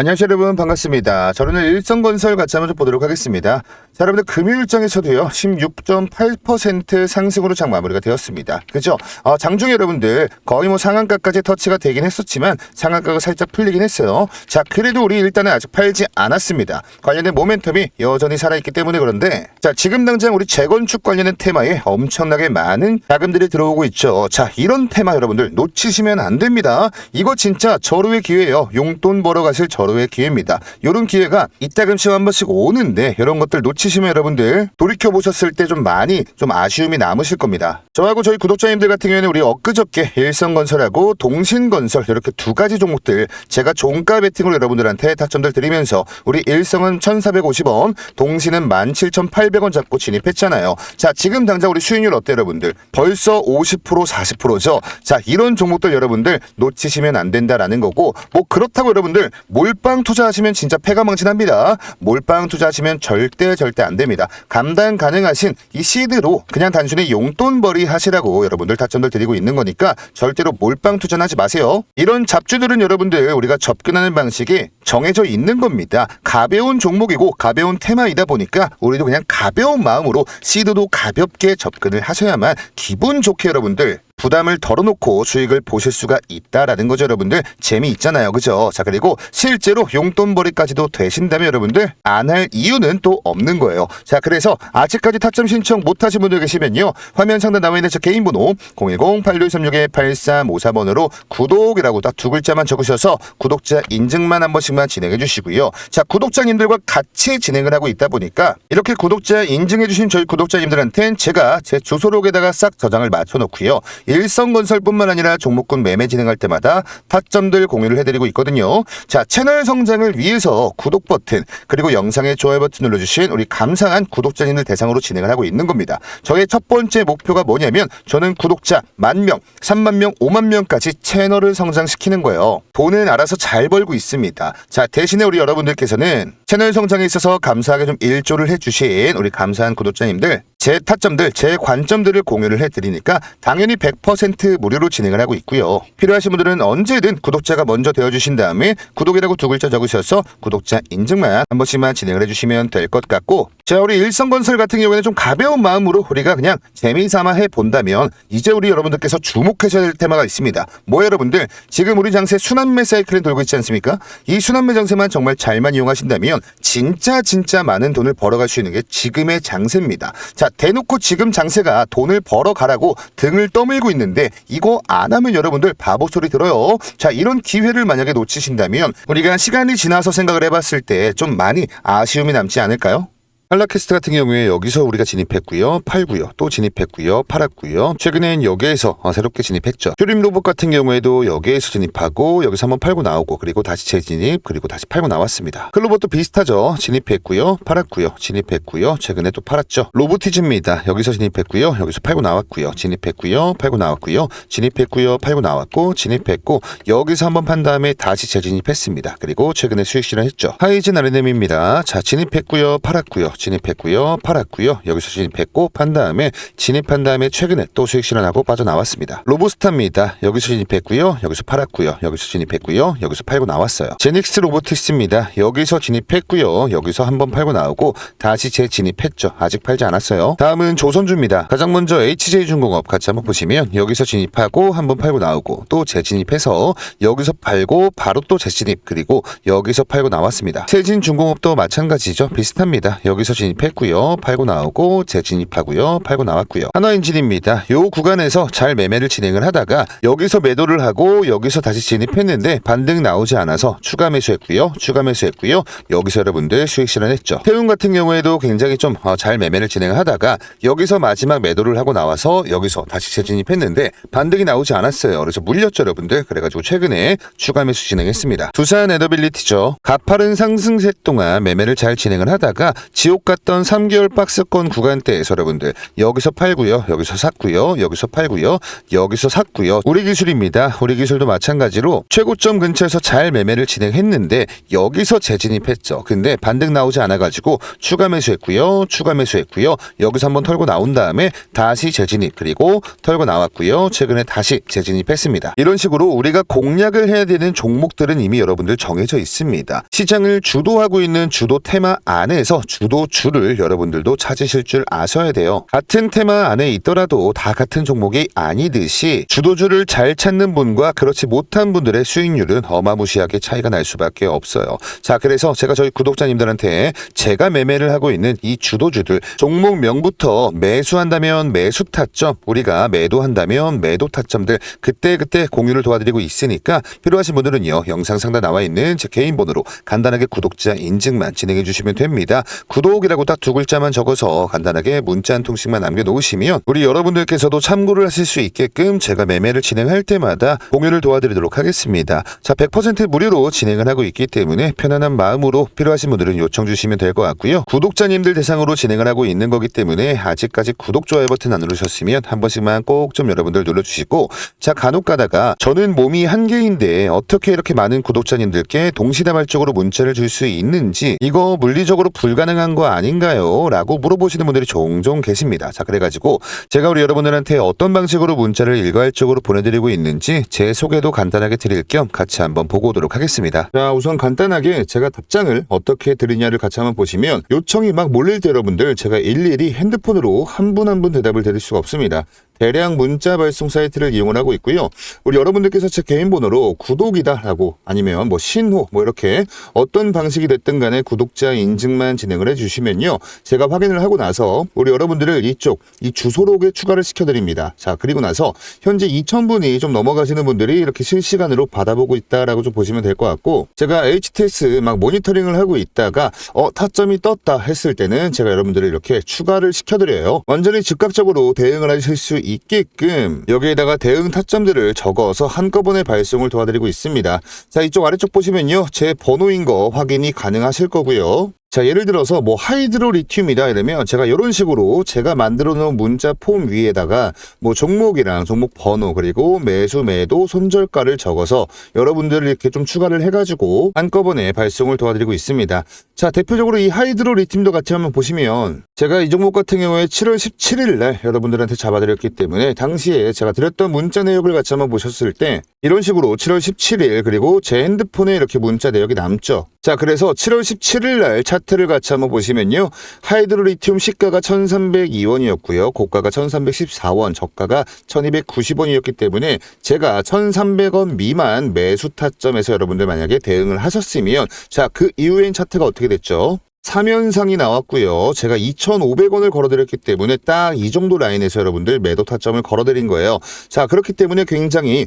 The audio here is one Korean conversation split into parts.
안녕하세요 여러분 반갑습니다. 저는 일성건설 같이 한번 좀 보도록 하겠습니다. 자 여러분들 금요일장에서도요 16.8% 상승으로 장 마무리가 되었습니다. 그죠? 어, 장중에 여러분들 거의 뭐 상한가까지 터치가 되긴 했었지만 상한가가 살짝 풀리긴 했어요. 자 그래도 우리 일단은 아직 팔지 않았습니다. 관련된 모멘텀이 여전히 살아있기 때문에 그런데 자 지금 당장 우리 재건축 관련된 테마에 엄청나게 많은 자금들이 들어오고 있죠. 자 이런 테마 여러분들 놓치시면 안 됩니다. 이거 진짜 절호의 기회예요. 용돈 벌어 가실 절호 의 기회입니다. 이런 기회가 이따금씩 한 번씩 오는데 이런 것들 놓치시면 여러분들 돌이켜 보셨을 때 좀 많이 좀 아쉬움이 남으실 겁니다. 저하고 저희 구독자님들 같은 경우에는 우리 엊그저께 일성건설하고 동신건설 이렇게 두 가지 종목들 제가 종가 베팅으로 여러분들한테 타점들 드리면서 우리 일성은 1,450원, 동신은 17,800원 잡고 진입했잖아요. 자, 지금 당장 우리 수익률 어때요, 여러분들? 벌써 50% 40%죠. 자, 이런 종목들 여러분들 놓치시면 안 된다라는 거고 뭐 그렇다고 여러분들 몰빵 투자하시면 진짜 패가망신합니다. 몰빵 투자하시면 절대 절대 안 됩니다. 감당 가능하신 이 시드로 그냥 단순히 용돈벌이 하시라고 여러분들 타점들 드리고 있는 거니까 절대로 몰빵 투자는 하지 마세요. 이런 잡주들은 여러분들 우리가 접근하는 방식이 정해져 있는 겁니다. 가벼운 종목이고 가벼운 테마이다 보니까 우리도 그냥 가벼운 마음으로 시드도 가볍게 접근을 하셔야만 기분 좋게 여러분들 부담을 덜어놓고 수익을 보실 수가 있다라는 거죠, 여러분들. 재미있잖아요, 그죠? 자, 그리고 실제로 용돈벌이까지도 되신다면 여러분들 안 할 이유는 또 없는 거예요. 자, 그래서 아직까지 타점 신청 못 하신 분들 계시면요. 화면 상단 나와 있는 저 개인 번호 010-8636-8354번으로 구독이라고 딱 두 글자만 적으셔서 구독자 인증만 한 번씩만 진행해 주시고요. 자, 구독자님들과 같이 진행을 하고 있다 보니까 이렇게 구독자 인증해 주신 저희 구독자님들한테는 제가 제 주소록에다가 싹 저장을 맞춰 놓고요. 일성건설뿐만 아니라 종목군 매매 진행할 때마다 타점들 공유를 해드리고 있거든요. 자, 채널 성장을 위해서 구독 버튼 그리고 영상의 좋아요 버튼 눌러주신 우리 감사한 구독자님들 대상으로 진행을 하고 있는 겁니다. 저의 첫 번째 목표가 뭐냐면 저는 구독자 만 명, 3만 명, 5만 명까지 채널을 성장시키는 거예요. 돈은 알아서 잘 벌고 있습니다. 자, 대신에 우리 여러분들께서는 채널 성장에 있어서 감사하게 좀 일조를 해주신 우리 감사한 구독자님들 제 타점들, 제 관점들을 공유를 해드리니까 당연히 100% 무료로 진행을 하고 있고요. 필요하신 분들은 언제든 구독자가 먼저 되어주신 다음에 구독이라고 두 글자 적으셔서 구독자 인증만 한 번씩만 진행을 해주시면 될 것 같고 자 우리 일성건설 같은 경우에는 좀 가벼운 마음으로 우리가 그냥 재미삼아 해본다면 이제 우리 여러분들께서 주목하셔야 될 테마가 있습니다. 뭐 여러분들 지금 우리 장세 순환매 사이클을 돌고 있지 않습니까? 이 순환매 장세만 정말 잘만 이용하신다면 진짜 진짜 많은 돈을 벌어갈 수 있는 게 지금의 장세입니다. 자 대놓고 지금 장세가 돈을 벌어가라고 등을 떠밀고 있는데 이거 안 하면 여러분들 바보 소리 들어요. 자 이런 기회를 만약에 놓치신다면 우리가 시간이 지나서 생각을 해봤을 때 좀 많이 아쉬움이 남지 않을까요? 한라캐스트 같은 경우에 여기서 우리가 진입했고요. 팔고요. 또 진입했고요. 팔았고요. 최근엔 여기에서 어, 새롭게 진입했죠. 휴림 로봇 같은 경우에도 여기에서 진입하고 여기서 한번 팔고 나오고 그리고 다시 재진입 그리고 다시 팔고 나왔습니다. 클로봇도 비슷하죠. 진입했고요. 팔았고요. 진입했고요. 최근에 또 팔았죠. 로보티즈입니다. 여기서 진입했고요. 여기서 팔고 나왔고요. 진입했고요. 팔고 나왔고요. 진입했고요. 팔고 나왔고 진입했고 여기서 한번 판 다음에 다시 재진입했습니다. 그리고 최근에 수익 실현했죠. 하이진 아르넴입니다. 자 진입했고요. 팔았고요. 진입했고요. 팔았고요. 여기서 진입했고 판 다음에 진입한 다음에 최근에 또 수익 실현하고 빠져나왔습니다. 로보스타입니다. 여기서 진입했고요. 여기서 팔았고요. 여기서 진입했고요. 여기서 팔고 나왔어요. 제닉스 로보틱스입니다. 여기서 진입했고요. 여기서 한번 팔고 나오고 다시 재진입했죠. 아직 팔지 않았어요. 다음은 조선주입니다. 가장 먼저 HJ중공업 같이 한번 보시면 여기서 진입하고 한번 팔고 나오고 또 재진입해서 여기서 팔고 바로 또 재진입 그리고 여기서 팔고 나왔습니다. 세진중공업도 마찬가지죠. 비슷합니다. 여기서 진입했고요. 팔고 나오고 재진입하고요. 팔고 나왔고요. 하나인진입니다. 요 구간에서 잘 매매를 진행을 하다가 여기서 매도를 하고 여기서 다시 진입했는데 반등 나오지 않아서 추가 매수했고요. 추가 매수했고요. 여기서 여러분들 수익 실현했죠. 태웅 같은 경우에도 굉장히 좀 잘 매매를 진행하다가 여기서 마지막 매도를 하고 나와서 여기서 다시 재진입했는데 반등이 나오지 않았어요. 그래서 물렸죠, 여러분들. 그래가지고 최근에 추가 매수 진행했습니다. 두산 에더빌리티죠. 가파른 상승세 동안 매매를 잘 진행을 하다가 지옥 똑같던 3개월 박스권 구간대에서 여러분들 여기서 팔고요. 여기서 샀고요. 여기서 팔고요. 여기서 샀고요. 우리 기술입니다. 우리 기술도 마찬가지로 최고점 근처에서 잘 매매를 진행했는데 여기서 재진입했죠. 근데 반등 나오지 않아가지고 추가 매수했고요. 추가 매수했고요. 여기서 한번 털고 나온 다음에 다시 재진입 그리고 털고 나왔고요. 최근에 다시 재진입했습니다. 이런 식으로 우리가 공략을 해야 되는 종목들은 이미 여러분들 정해져 있습니다. 시장을 주도하고 있는 주도 테마 안에서 주도 주를 여러분들도 찾으실 줄 아셔야 돼요. 같은 테마 안에 있더라도 다 같은 종목이 아니듯이 주도주를 잘 찾는 분과 그렇지 못한 분들의 수익률은 어마무시하게 차이가 날 수밖에 없어요. 자, 그래서 제가 저희 구독자님들한테 제가 매매를 하고 있는 이 주도주들 종목명부터 매수한다면 매수 타점, 우리가 매도한다면 매도 타점들 그때그때 공유를 도와드리고 있으니까 필요하신 분들은요. 영상 상단 나와 있는 제 개인 번호로 간단하게 구독자 인증만 진행해 주시면 됩니다. 구독 이라고 딱 두 글자만 적어서 간단하게 문자 한 통씩만 남겨놓으시면 우리 여러분들께서도 참고를 하실 수 있게끔 제가 매매를 진행할 때마다 공유를 도와드리도록 하겠습니다. 자, 100% 무료로 진행을 하고 있기 때문에 편안한 마음으로 필요하신 분들은 요청 주시면 될 것 같고요. 구독자님들 대상으로 진행을 하고 있는 거기 때문에 아직까지 구독, 좋아요 버튼 안 누르셨으면 한 번씩만 꼭 좀 여러분들 눌러주시고 자, 간혹 가다가 저는 몸이 한 개인데 어떻게 이렇게 많은 구독자님들께 동시다발적으로 문자를 줄 수 있는지 이거 물리적으로 불가능한 거 아닌가요? 라고 물어보시는 분들이 종종 계십니다. 자, 그래가지고 제가 우리 여러분들한테 어떤 방식으로 문자를 일괄적으로 보내드리고 있는지 제 소개도 간단하게 드릴 겸 같이 한번 보고 오도록 하겠습니다. 자, 우선 간단하게 제가 답장을 어떻게 드리냐를 같이 한번 보시면 요청이 막 몰릴 때 여러분들 제가 일일이 핸드폰으로 한 분 한분 대답을 드릴 수가 없습니다. 대량 문자 발송 사이트를 이용을 하고 있고요. 우리 여러분들께서 제 개인 번호로 구독이다라고 아니면 뭐 신호 뭐 이렇게 어떤 방식이 됐든 간에 구독자 인증만 진행을 해주시 면요. 제가 확인을 하고 나서 우리 여러분들을 이쪽 이 주소록에 추가를 시켜드립니다. 자 그리고 나서 현재 2,000분이 좀 넘어가시는 분들이 이렇게 실시간으로 받아보고 있다라고 좀 보시면 될 것 같고 제가 HTS 막 모니터링을 하고 있다가 어 타점이 떴다 했을 때는 제가 여러분들을 이렇게 추가를 시켜드려요. 완전히 즉각적으로 대응을 하실 수 있게끔 여기에다가 대응 타점들을 적어서 한꺼번에 발송을 도와드리고 있습니다. 자, 이쪽 아래쪽 보시면요. 제 번호인 거 확인이 가능하실 거고요. 자, 예를 들어서 뭐 하이드로 리튬이다 이러면 제가 이런 식으로 제가 만들어 놓은 문자 폼 위에다가 뭐 종목이랑 종목 번호 그리고 매수 매도 손절가를 적어서 여러분들을 이렇게 좀 추가를 해가지고 한꺼번에 발송을 도와드리고 있습니다. 자, 대표적으로 이 하이드로 리튬도 같이 한번 보시면 제가 이 종목 같은 경우에 7월 17일 날 여러분들한테 잡아드렸기 때문에 당시에 제가 드렸던 문자 내역을 같이 한번 보셨을 때 이런 식으로 7월 17일 그리고 제 핸드폰에 이렇게 문자 내역이 남죠. 자, 그래서 7월 17일 날 차트를 같이 한번 보시면요. 하이드로 리튬 시가가 1,302원이었고요. 고가가 1,314원, 저가가 1,290원이었기 때문에 제가 1,300원 미만 매수 타점에서 여러분들 만약에 대응을 하셨으면 자, 그 이후엔 차트가 어떻게 됐죠? 3연상이 나왔고요. 제가 2,500원을 걸어드렸기 때문에 딱 이 정도 라인에서 여러분들 매도 타점을 걸어드린 거예요. 자, 그렇기 때문에 굉장히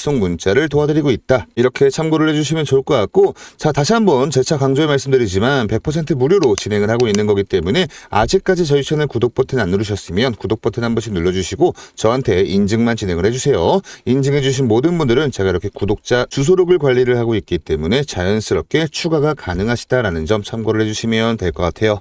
발송 문자를 도와드리고 있다. 이렇게 참고를 해주시면 좋을 것 같고 자 다시 한번 재차 강조해 말씀드리지만 100% 무료로 진행을 하고 있는 거기 때문에 아직까지 저희 채널 구독 버튼 안 누르셨으면 구독 버튼 한 번씩 눌러주시고 저한테 인증만 진행을 해주세요. 인증해주신 모든 분들은 제가 이렇게 구독자 주소록을 관리를 하고 있기 때문에 자연스럽게 추가가 가능하시다라는 점 참고를 해주시면 될 것 같아요.